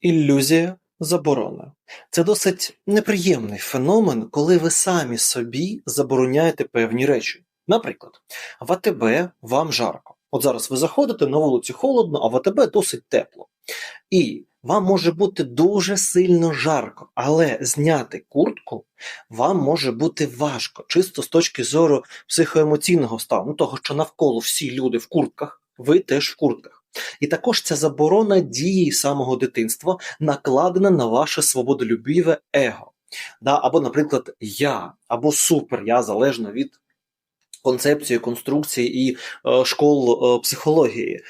Ілюзія заборони. Це досить неприємний феномен, коли ви самі собі забороняєте певні речі. Наприклад, в АТБ вам жарко. От зараз ви заходите на вулиці холодно, а в АТБ досить тепло. І вам може бути дуже сильно жарко, але зняти куртку вам може бути важко, чисто з точки зору психоемоційного стану, того, що навколо всі люди в куртках, ви теж в куртках. І також ця заборона дії самого дитинства накладена на ваше свободолюбіве его. Да? Або, наприклад, я, або супер, я залежно від концепції, конструкції і е, школ е, психології.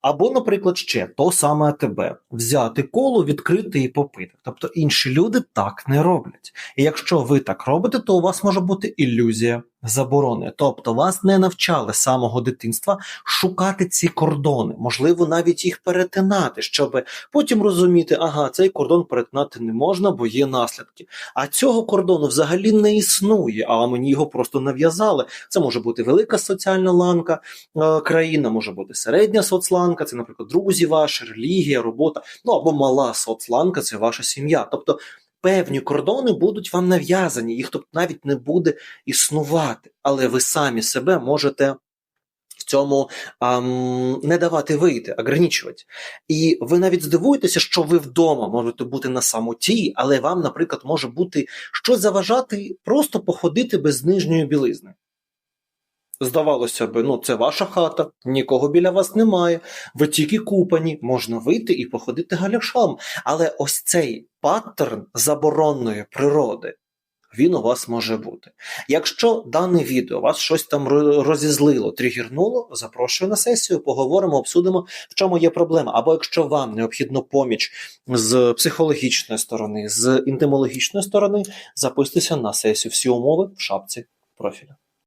Або, наприклад, ще то саме тебе взяти коло, відкрити і попити. Тобто інші люди так не роблять. І якщо ви так робите, то у вас може бути ілюзія заборони. Тобто вас не навчали з самого дитинства шукати ці кордони, можливо, навіть їх перетинати, щоб потім розуміти, ага, цей кордон перетинати не можна, бо є наслідки. А цього кордону взагалі не існує, а мені його просто нав'язали. Це може бути велика соціальна ланка е, країна, може бути середня соцланка, це, наприклад, друзі ваші, релігія, робота, ну або мала соцланка, це ваша сім'я. Тобто певні кордони будуть вам нав'язані, їх тобто навіть не буде існувати, але ви самі себе можете. В цьому ам, не давати вийти, ограничувати. І ви навіть здивуєтеся, що ви вдома можете бути на самоті, але вам, наприклад, може бути щось заважати просто походити без нижньої білизни. Здавалося б, ну це ваша хата, нікого біля вас немає, ви тільки купані, можна вийти і походити галяшом. Але ось цей паттерн заборонної природи, він у вас може бути. Якщо дане відео вас щось там розізлило, тригернуло, запрошую на сесію, поговоримо, обсудимо, в чому є проблема. Або якщо вам необхідно поміч з психологічної сторони, з інтимологічної сторони, записуйтеся на сесію. Всі умови в шапці профіля.